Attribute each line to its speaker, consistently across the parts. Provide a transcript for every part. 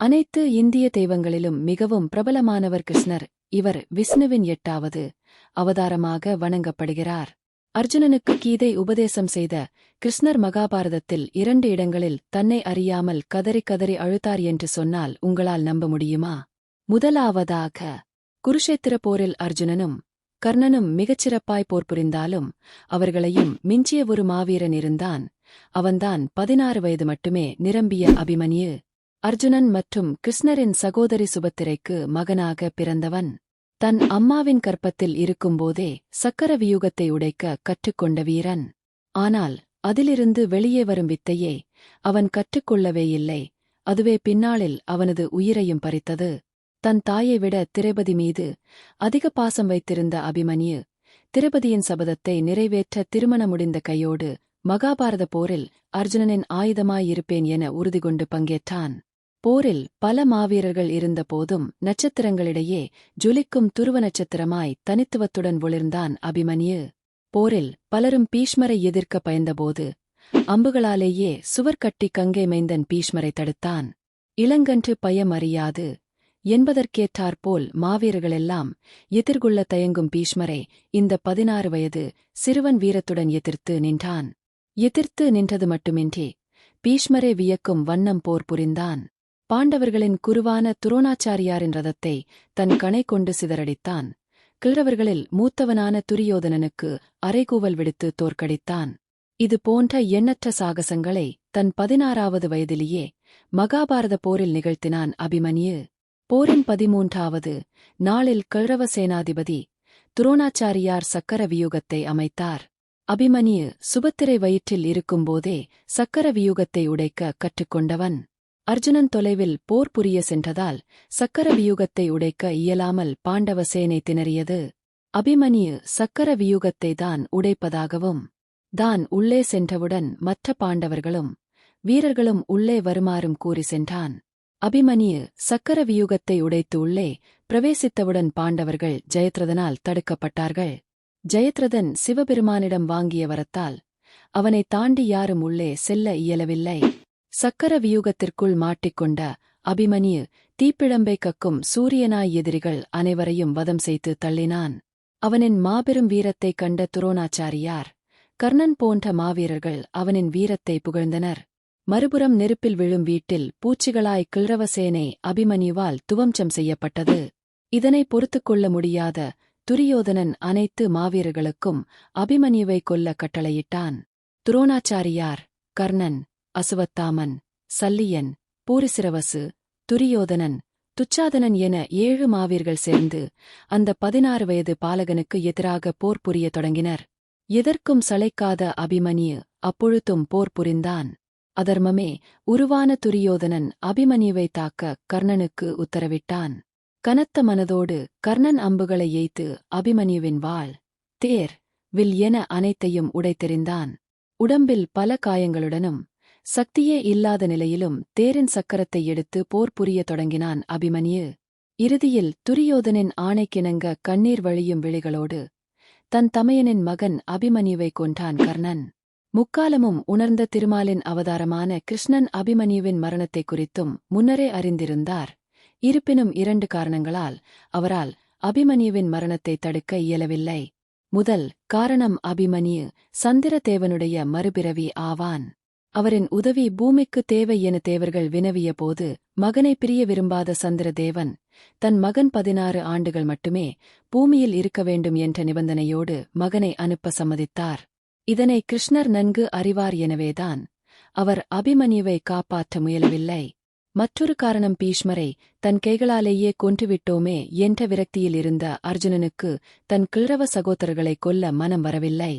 Speaker 1: அனைத்து இந்திய தெய்வங்களிலும் மிகவும் பிரபலமானவர் கிருஷ்ணர். இவர் விஷ்ணுவின் எட்டாவது அவதாரமாக வணங்கப்படுகிறார். அர்ஜுனனுக்கு கீதை உபதேசம் செய்த கிருஷ்ணர் மகாபாரதத்தில் இரண்டு இடங்களில் தன்னை அறியாமல் கதறி கதறி அழுத்தார் என்று சொன்னால் உங்களால் நம்ப முடியுமா? முதலாவதாக குருஷேத்திர போரில் அர்ஜுனனும் கர்ணனும் மிகச்சிறப்பாய் போர் புரிந்தாலும் அவர்களையும் மிஞ்சிய ஒரு மாவீரன் இருந்தான். அவன்தான் பதினாறு வயது மட்டுமே நிரம்பிய அபிமன்யு. அர்ஜுனன் மற்றும் கிருஷ்ணரின் சகோதரி சுபத்திரைக்கு மகனாக பிறந்தவன். தன் அம்மாவின் கற்பத்தில் இருக்கும்போதே சக்கர வியூகத்தை உடைக்க கற்றுக்கொண்ட வீரன். ஆனால் அதிலிருந்து வெளியே வரும் வித்தையே அவன் கற்றுக்கொள்ளவே இல்லை. அதுவே பின்னாளில் அவனது உயிரையும் பறித்தது. தன் தாயை விட திரைபதி மீது அதிக பாசம் வைத்திருந்த அபிமன்யு திரபதியின் சபதத்தை நிறைவேற்ற திருமணம் முடிந்த கையோடு மகாபாரத போரில் அர்ஜுனனின் ஆயுதமாயிருப்பேன் என உறுதிகொண்டு பங்கேற்றான். போரில் பல மாவீரர்கள் இருந்த போதும் நட்சத்திரங்களிடையே ஜொலிக்கும் துருவ நட்சத்திரமாய் தனித்துவத்துடன் ஒளிர்ந்தான் அபிமன்யு. போரில் பலரும் பீஷ்மரை எதிர்க்க பயந்தபோது அம்புகளாலேயே சுவர் கட்டி கங்கை மைந்தன் பீஷ்மரை தடுத்தான். இளங்கன்று பயம் அறியாது. என்பதற்கேற்றாற்போல் மாவீரர்களெல்லாம் எதிர்கொள்ள தயங்கும் பீஷ்மரை இந்த பதினாறு வயது சிறுவன் வீரத்துடன் எதிர்த்து நின்றான். எதிர்த்து நின்றது மட்டுமின்றி பீஷ்மரை வியக்கும் வண்ணம் போர் புரிந்தான். பாண்டவர்களின் குருவான துரோணாச்சாரியாரின் ரதத்தை தன் கணை கொண்டு சிதறடித்தான். கிழவர்களில் மூத்தவனான துரியோதனனுக்கு அரைகூவல் விடுத்து தோற்கடித்தான். இது போன்ற எண்ணற்ற சாகசங்களை தன் பதினாறாவது வயதிலேயே மகாபாரத போரில் நிகழ்த்தினான் அபிமன்யு. போரின் பதிமூன்றாவது நாளில் கௌரவ சேனாதிபதி துரோணாச்சாரியார் சக்கர வியூகத்தை அமைத்தார். அபிமன்யு சுபத்திரை வயிற்றில் இருக்கும்போதே சக்கர வியூகத்தை உடைக்க கற்றுக்கொண்டவன். அர்ஜுனன் தொலைவில் போர் புரிய சென்றதால் சக்கர வியூகத்தை உடைக்க இயலாமல் பாண்டவ சேனை திணறியது. அபிமன்யு சக்கர வியூகத்தை தான் உடைப்பதாகவும் தான் உள்ளே சென்றவுடன் மற்ற பாண்டவர்களும் வீரர்களும் உள்ளே வருமாறும் கூறி சென்றான். அபிமன்யு சக்கர வியூகத்தை உடைத்து உள்ளே பிரவேசித்தவுடன் பாண்டவர்கள் ஜெயத்ரதனால் தடுக்கப்பட்டார்கள். ஜெயத்ரதன் சிவபெருமானிடம் வாங்கிய வரத்தால் அவனை தாண்டி யாரும் உள்ளே செல்ல இயலவில்லை. சக்கர வியூகத்திற்குள் மாட்டிக்கொண்ட அபிமன்யு தீப்பிழம்பை கக்கும் சூரியனாய் எதிரிகள் அனைவரையும் வதம் செய்து தள்ளினான். அவனின் மாபெரும் வீரத்தைக் கண்ட துரோணாச்சாரியார் கர்ணன் போன்ற மாவீரர்கள் அவனின் வீரத்தை புகழ்ந்தனர். மறுபுறம் நெருப்பில் விழும் வீட்டில் பூச்சிகளாய் கிழவசேனை அபிமன்யுவால் துவம்சம் செய்யப்பட்டது. இதனை பொறுத்துக் கொள்ள முடியாத துரியோதனன் அனைத்து மாவீரர்களுக்கும் அபிமன்யுவை கொல்ல கட்டளையிட்டான். துரோணாச்சாரியார் கர்ணன் அசுவத்தாமன் சல்லியன் பூரிசிரவசு துரியோதனன் துச்சாதனன் என ஏழு மாவீர்கள் சேர்ந்து அந்த பதினாறு வயது பாலகனுக்கு எதிராக போர் புரிய தொடங்கினர். எதற்கும் சளைக்காத அபிமன்யு அப்பொழுதும் போர் புரிந்தான். அதர்மமே உருவான துரியோதனன் அபிமன்யுவை தாக்க கர்ணனுக்கு உத்தரவிட்டான். கனத்த மனதோடு கர்ணன் அம்புகளை எய்த்து அபிமன்யுவின் வாள் தேர் வில் என அனைத்தையும் உடைத்தெறிந்தான். உடம்பில் பல காயங்களுடனும் சக்தியே இல்லாத நிலையிலும் தேரின் சக்கரத்தை எடுத்து போர் புரியத் தொடங்கினான் அபிமன்யு. இறுதியில் துரியோதனின் ஆணைக்கிணங்க கண்ணீர் வழியும் விழிகளோடு தன் தமையனின் மகன் அபிமன்யுவை கொன்றான் கர்ணன். முக்காலமும் உணர்ந்த திருமாலின் அவதாரமான கிருஷ்ணன் அபிமன்யுவின் மரணத்தை குறித்தும் முன்னரே அறிந்திருந்தார். இருப்பினும் இரண்டு காரணங்களால் அவரால் அபிமன்யுவின் மரணத்தை தடுக்க இயலவில்லை. முதல் காரணம் அபிமன்யு சந்திரதேவனுடைய மறுபிறவி ஆவான். அவரின் உதவி பூமிக்கு தேவை என தேவர்கள் வினவிய போது மகனை பிரிய விரும்பாத சந்திரதேவன் தன் மகன் பதினாறு ஆண்டுகள் மட்டுமே பூமியில் இருக்க வேண்டும் என்ற நிபந்தனையோடு மகனை அனுப்ப சம்மதித்தார். இதனை கிருஷ்ணர் நன்கு அறிவார் எனவேதான் அவர் அபிமன்யுவை காப்பாற்ற முயலவில்லை. மற்றொரு காரணம் பீஷ்மரை தன் கைகளாலேயே கொன்றுவிட்டோமே என்ற விரக்தியில் இருந்த அர்ஜுனனுக்கு தன் கிழவ சகோதரர்களை கொல்ல மனம் வரவில்லை.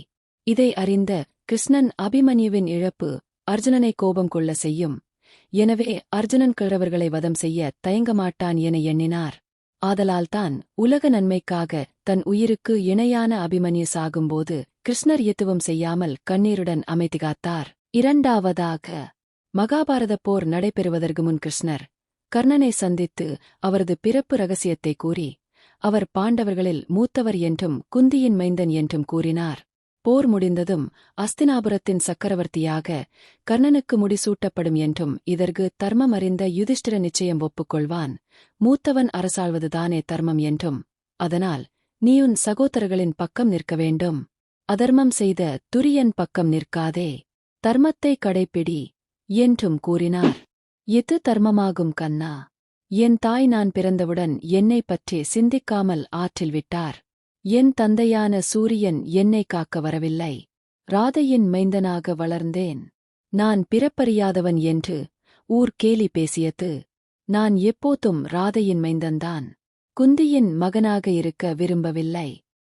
Speaker 1: இதை அறிந்த கிருஷ்ணன் அபிமன்யுவின் இழப்பு அர்ஜுனனை கோபம் கொள்ள செய்யும். எனவே அர்ஜுனன் கிழவர்களை வதம் செய்ய தயங்கமாட்டான் என எண்ணினார். ஆதலால்தான் உலக நன்மைக்காக தன் உயிருக்கு இணையான அபிமன்யு சாகும்போது கிருஷ்ணர் எத்துவம் செய்யாமல் கண்ணீருடன் அமைதிகாத்தார் இரண்டாவதாக மகாபாரத போர் நடைபெறுவதற்கு முன் கிருஷ்ணர் கர்ணனை சந்தித்து அவரது பிறப்பு ரகசியத்தை கூறி அவர் பாண்டவர்களில் மூத்தவர் என்றும் குந்தியின் மைந்தன் என்றும் கூறினார். போர் முடிந்ததும் அஸ்தினாபுரத்தின் சக்கரவர்த்தியாக கர்ணனுக்கு முடிசூட்டப்படும் என்றும் இதற்கு தர்மம் அறிந்த யுதிஷ்டிர நிச்சயம் ஒப்புக்கொள்வான். மூத்தவன் அரசாள்வதுதானே தர்மம் என்றும். அதனால் நீ உன் சகோதரர்களின் பக்கம் நிற்க வேண்டும். அதர்மம் செய்த துரியன் பக்கம் நிற்காதே. தர்மத்தை கடைப்பிடி என்றும் கூறினார். எது தர்மமாகும் கண்ணா. என் தாய் நான் பிறந்தவுடன் என்னைப் பற்றி சிந்திக்காமல் ஆற்றில் விட்டார். என் தந்தையான சூரியன் என்னை காக்க வரவில்லை. ராதையின் மைந்தனாக வளர்ந்தேன். நான் பிறப்பறியாதவன் என்று ஊர் கேலி பேசியது. நான் எப்போதும் ராதையின் மைந்தன்தான். குந்தியின் மகனாக இருக்க விரும்பவில்லை.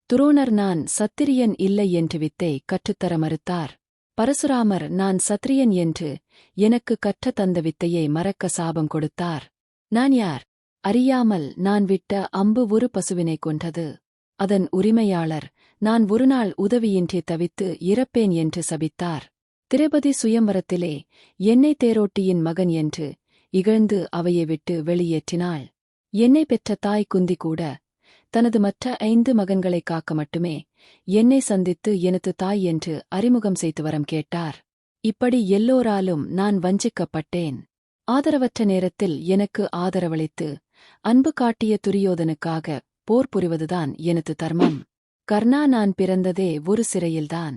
Speaker 1: துரோணர் நான் சத்திரியன் இல்லை என்று வித்தை கற்றுத்தர மறுத்தார். பரசுராமர் நான் சத்திரியன் என்று எனக்கு கற்ற தந்த வித்தையை மறக்க சாபம் கொடுத்தார். நான் யார்? அறியாமல் நான் விட்ட அம்பு ஒரு பசுவினை கொண்டது அதன் உரிமையாளர் நான் ஒருநாள் உதவியின்றி தவித்து இறப்பேன் என்று சபித்தார். திரபதி சுயம்பரத்திலே என்னை தேரோட்டியின் மகன் என்று இகழ்ந்து அவையை விட்டு வெளியேற்றினாள். என்னை பெற்ற தாய் குந்தி கூட தனது மற்ற ஐந்து மகன்களை காக்க மட்டுமே என்னை சந்தித்து எனது தாய் என்று அறிமுகம் செய்து வரம் கேட்டார். இப்படி எல்லோராலும் நான் வஞ்சிக்கப்பட்டேன். ஆதரவற்ற நேரத்தில் எனக்கு ஆதரவளித்து அன்பு காட்டிய துரியோதனுக்காக போர் புரிவதுதான் எனது தர்மம். கர்ணா நான் பிறந்ததே ஒரு சிறையில்தான்.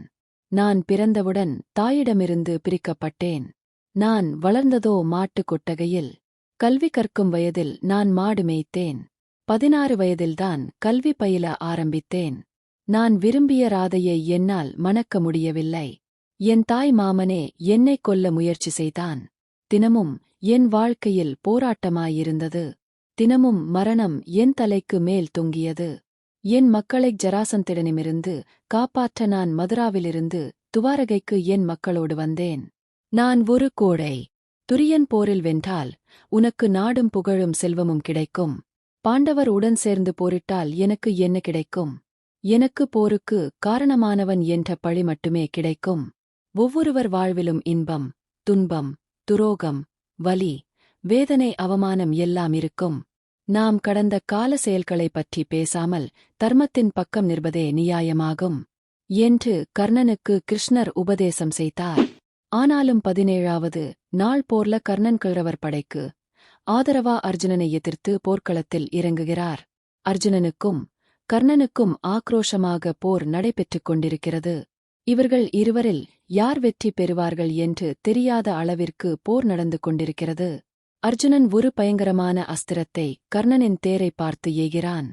Speaker 1: நான் பிறந்தவுடன் தாயிடமிருந்து பிரிக்கப்பட்டேன். நான் வளர்ந்ததோ மாட்டுக் கொட்டகையில். கல்வி கற்கும் வயதில் நான் மாடு மேய்த்தேன். பதினாறு வயதில்தான் கல்வி பயில ஆரம்பித்தேன். நான் விரும்பிய ராதையை என்னால் மணக்க முடியவில்லை. என் தாய் மாமனே என்னைக் கொல்ல முயற்சி செய்தான். தினமும் என் வாழ்க்கையில் போராட்டமாயிருந்தது. தினமும் மரணம் என் தலைக்கு மேல் தொங்கியது. என் மக்களைக் ஜராசந்திடனிமிருந்து காப்பாற்ற நான் மதுராவிலிருந்து துவாரகைக்கு என் மக்களோடு வந்தேன். நான் ஒரு கோடை. துரியன் போரில் வென்றால் உனக்கு நாடும் புகழும் செல்வமும் கிடைக்கும். பாண்டவர் உடன் சேர்ந்து போரிட்டால் எனக்கு என்ன கிடைக்கும்? எனக்கு போருக்கு காரணமானவன் என்ற பழி மட்டுமே கிடைக்கும். ஒவ்வொருவர் வாழ்விலும் இன்பம் துன்பம் துரோகம் வலி வேதனை அவமானம் எல்லாம் இருக்கும். நாம் கடந்த கால செயல்களைப் பற்றி பேசாமல் தர்மத்தின் பக்கம் நிற்பதே நியாயமாகும் என்று கர்ணனுக்கு கிருஷ்ணர் உபதேசம் செய்தார். ஆனாலும் பதினேழாவது நாள் போர்ல கர்ணன் கிழவர் படைக்கு ஆதரவா அர்ஜுனனை எதிர்த்து போர்க்களத்தில் இறங்குகிறார். அர்ஜுனனுக்கும் கர்ணனுக்கும் ஆக்ரோஷமாக போர் நடைபெற்றுக் கொண்டிருக்கிறது. இவர்கள் இருவரில் யார் வெற்றி பெறுவார்கள் என்று தெரியாத அளவிற்கு போர் நடந்து கொண்டிருக்கிறது. அர்ஜுனன் ஒரு பயங்கரமான அஸ்திரத்தை கர்ணனின் தேரை பார்த்து ஏகிறான்.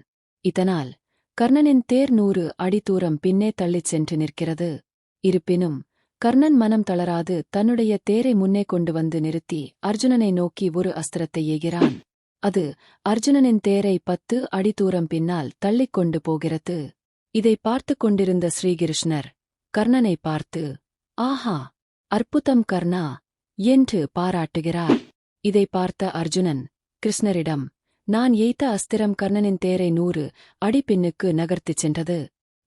Speaker 1: இதனால் கர்ணனின் தேர் நூறு அடி தூரம் பின்னே தள்ளிச் சென்று நிற்கிறது. இருப்பினும் கர்ணன் மனம் தளராது தன்னுடைய தேரை முன்னே கொண்டு வந்து நிறுத்தி அர்ஜுனனை நோக்கி ஒரு அஸ்திரத்தை ஏகிறான். அது அர்ஜுனனின் தேரை பத்து அடி தூரம் பின்னால் தள்ளிக் கொண்டு போகிறது. இதை பார்த்துக் கொண்டிருந்த ஸ்ரீகிருஷ்ணர் கர்ணனை பார்த்து ஆஹா அற்புதம் கர்ணா என்று பாராட்டுகிறார். இதை பார்த்த அர்ஜுனன் கிருஷ்ணரிடம் நான் எய்த்த அஸ்திரம் கர்ணனின் தேரை நூறு அடி பின்னுக்கு நகர்த்திச் சென்றது.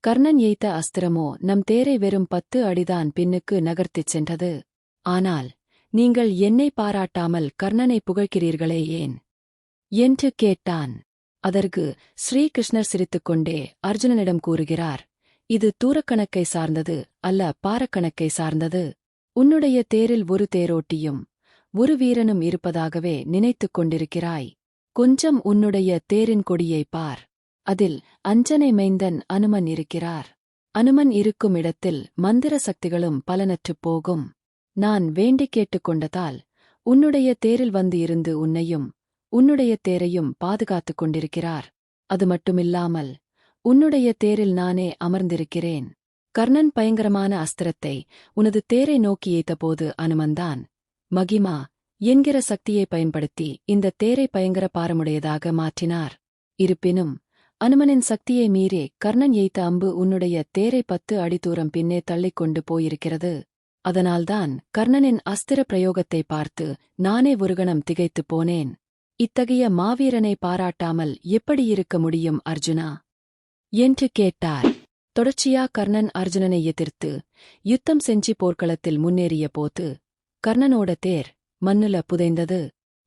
Speaker 1: கர்ணன் எய்த்த அஸ்திரமோ நம் தேரை வெறும் பத்து அடிதான் பின்னுக்கு நகர்த்திச் சென்றது. ஆனால் நீங்கள் என்னை பாராட்டாமல் கர்ணனை புகழ்கிறீர்களே ஏன் என்று கேட்டான். அதற்கு ஸ்ரீகிருஷ்ணர் சிரித்துக்கொண்டே அர்ஜுனனிடம் கூறுகிறார் இது தூரக்கணக்கை சார்ந்தது அல்ல பாரக்கணக்கை சார்ந்தது. உன்னுடைய தேரில் ஒரு தேரோட்டியும் ஒரு வீரனும் இருப்பதாகவே நினைத்துக் கொண்டிருக்கிறாய். கொஞ்சம் உன்னுடைய தேரின் கொடியை பார். அதில் அஞ்சனை மைந்தன் அனுமன் இருக்கிறார். அனுமன் இருக்கும் இடத்தில் மந்திர சக்திகளும் பலனற்றுப் போகும். நான் வேண்டிக் கேட்டுக்கொண்டதால் உன்னுடைய தேரில் வந்து இருந்து உன்னையும் உன்னுடைய தேரையும் பாதுகாத்துக் கொண்டிருக்கிறார். அது மட்டுமில்லாமல் உன்னுடைய தேரில் நானே அமர்ந்திருக்கிறேன். கர்ணன் பயங்கரமான அஸ்திரத்தை உனது தேரை நோக்கி ஏத்தபோது அனுமன்தான் மகிமா என்கிற சக்தியை பயன்படுத்தி இந்த தேரை பயங்கர பாரமுடையதாக மாற்றினார். இருப்பினும் அனுமனின் சக்தியை மீறே கர்ணன் எய்த்த அம்பு உன்னுடைய தேரை பத்து அடி தூரம் பின்னே தள்ளிக் கொண்டு போயிருக்கிறது. அதனால்தான் கர்ணனின் அஸ்திர பிரயோகத்தை பார்த்து நானே ஒருகணம் திகைத்துப் போனேன். இத்தகைய மாவீரனை பாராட்டாமல் எப்படி இருக்க முடியும் அர்ஜுனா? என்று கேட்டார். தொடர்ச்சியா கர்ணன் அர்ஜுனனை எதிர்த்து யுத்தம் செஞ்சி போர்க்களத்தில் முன்னேறிய போது கர்ணனோட தேர் மண்ணுல புதைந்தது.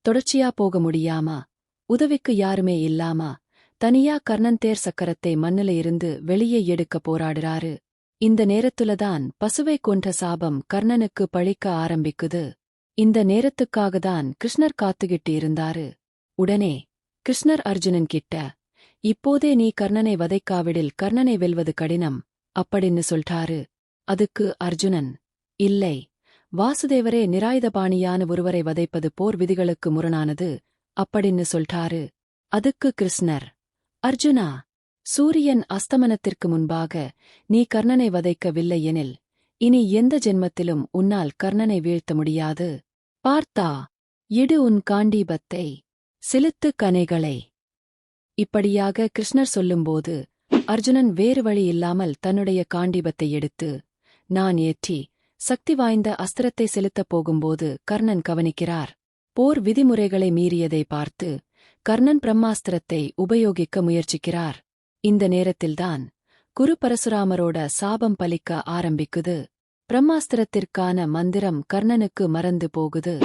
Speaker 1: தொடர்ச்சியா போக முடியாமா? உதவிக்கு யாருமே இல்லாமா? தனியா கர்ணன் தேர் சக்கரத்தை மண்ணுல இருந்து வெளியே எடுக்க போராடுறாரு. இந்த நேரத்துலதான் பசுவை கொன்ற சாபம் கர்ணனுக்கு பழிக்க ஆரம்பிக்குது. இந்த நேரத்துக்காகத்தான் கிருஷ்ணர் காத்துக்கிட்டு இருந்தாரு. உடனே கிருஷ்ணர் அர்ஜுனன் கிட்ட இப்போதே நீ கர்ணனை வதைக்காவிடில் கர்ணனை வெல்வது கடினம் அப்படின்னு சொல்றாரு அதுக்கு அர்ஜுனன் இல்லை வாசுதேவரே நிராயுதபாணியான ஒருவரை வதைப்பது போர் விதிகளுக்கு முரணானது அப்படின்னு சொல்றாரு. அதுக்கு கிருஷ்ணர் அர்ஜுனா சூரியன் அஸ்தமனத்திற்கு முன்பாக நீ கர்ணனை வதைக்கவில்லை எனில் இனி எந்த ஜென்மத்திலும் உன்னால் கர்ணனை வீழ்த்த முடியாது. பார்த்தா இடு உன் காண்டீபத்தை சிலுத்து கனைகளை இப்படியாக கிருஷ்ணர் சொல்லும்போது அர்ஜுனன் வேறு வழி இல்லாமல் தன்னுடைய காண்டீபத்தை எடுத்து நான் ஏற்றி சக்தி வாய்ந்த அஸ்திரத்தை செலுத்தப் போகும்போது கர்ணன் கவனிக்கிறார். போர் விதிமுறைகளை மீறியதை பார்த்து கர்ணன் பிரம்மாஸ்திரத்தை உபயோகிக்க முயற்சிக்கிறார். இந்த நேரத்தில்தான் குரு பரசுராமரோட சாபம் பலிக்க ஆரம்பிக்குது. பிரம்மாஸ்திரத்திற்கான மந்திரம் கர்ணனுக்கு மறந்து போகுது.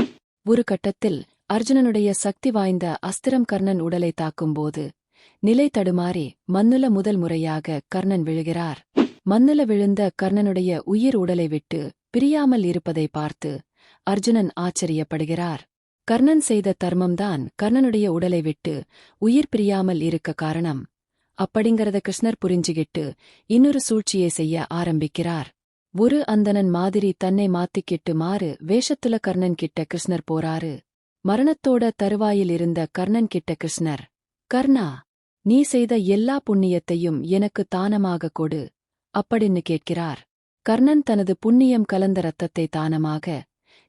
Speaker 1: ஒரு கட்டத்தில் அர்ஜுனனுடைய சக்தி வாய்ந்த அஸ்திரம் கர்ணன் உடலை தாக்கும்போது நிலை தடுமாறி மன்னுல முதல் முறையாக கர்ணன் விழுகிறார். மன்னுல விழுந்த கர்ணனுடைய உயிர் உடலை விட்டு பிரியாமல் இருப்பதை பார்த்து அர்ஜுனன் ஆச்சரியப்படுகிறார். கர்ணன் செய்த தர்மம்தான் கர்ணனுடைய உடலை விட்டு உயிர் பிரியாமல் இருக்க காரணம். அப்படிங்கறத கிருஷ்ணர் புரிஞ்சுகிட்டு இன்னொரு சூழ்ச்சியை செய்ய ஆரம்பிக்கிறார். ஒரு அந்தணன் மாதிரி தன்னை மாத்திக்கிட்டு மாறு வேஷத்துல கர்ணன் கிட்ட கிருஷ்ணர் போறாரு. மரணத்தோட தருவாயில் இருந்த கர்ணன் கிட்ட கிருஷ்ணர் கர்ணா நீ செய்த எல்லா புண்ணியத்தையும் எனக்கு தானமாக கொடு அப்படின்னு கேட்கிறார். கர்ணன் தனது புண்ணியம் கலந்த ரத்தத்தை தானமாக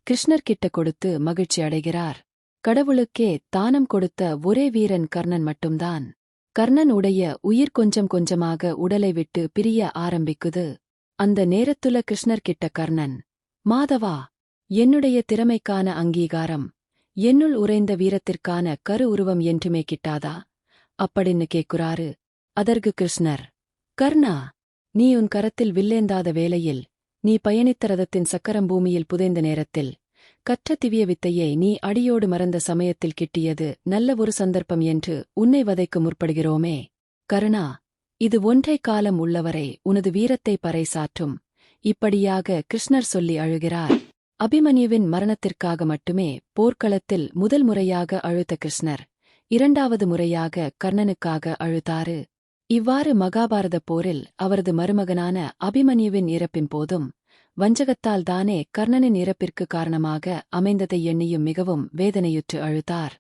Speaker 1: கிருஷ்ணர்கிட்ட கொடுத்து மகிழ்ச்சி அடைகிறார். கடவுளுக்கே தானம் கொடுத்த ஒரே வீரன் கர்ணன் மட்டும்தான். கர்ணன் உடைய உயிர் கொஞ்சம் கொஞ்சமாக உடலை விட்டு பிரிய ஆரம்பிக்குது. அந்த நேரத்துல கிருஷ்ணர்கிட்ட கர்ணன் மாதவா என்னுடைய திறமைக்கான அங்கீகாரம் என்னுள் உறைந்த வீரத்திற்கான கரு உருவம் என்றுமே கிட்டாதா? அப்படின்னு கேக்குறாரு. அதற்கு கிருஷ்ணர் கர்ணா நீ உன் கரத்தில் வில்லேந்தாத வேளையில் நீ பயணித்த ரதத்தின் சக்கரம் பூமியில் புதைந்த நேரத்தில் கற்ற திவிய வித்தையை நீ அடியோடு மறந்த சமயத்தில் கிட்டியது நல்ல ஒரு சந்தர்ப்பம் என்று உன்னை வதைக்க முற்படுகிறோமே. கருணா இது ஒன்றை காலம் உள்ளவரை உனது வீரத்தை பறைசாற்றும் இப்படியாக கிருஷ்ணர் சொல்லி அழுகிறார். அபிமன்யுவின் மரணத்திற்காக மட்டுமே போர்க்களத்தில் முதல் முறையாக அழுத்த கிருஷ்ணர் இரண்டாவது முறையாக கர்ணனுக்காக அழுதாறு. இவ்வாறு மகாபாரத போரில் அவரது மருமகனான அபிமன்யுவின் இறப்பின் போதும் வஞ்சகத்தால் தானே கர்ணனின் இறப்பிற்கு காரணமாக அமைந்ததை எண்ணியும் மிகவும் வேதனையுற்று அழுத்தார்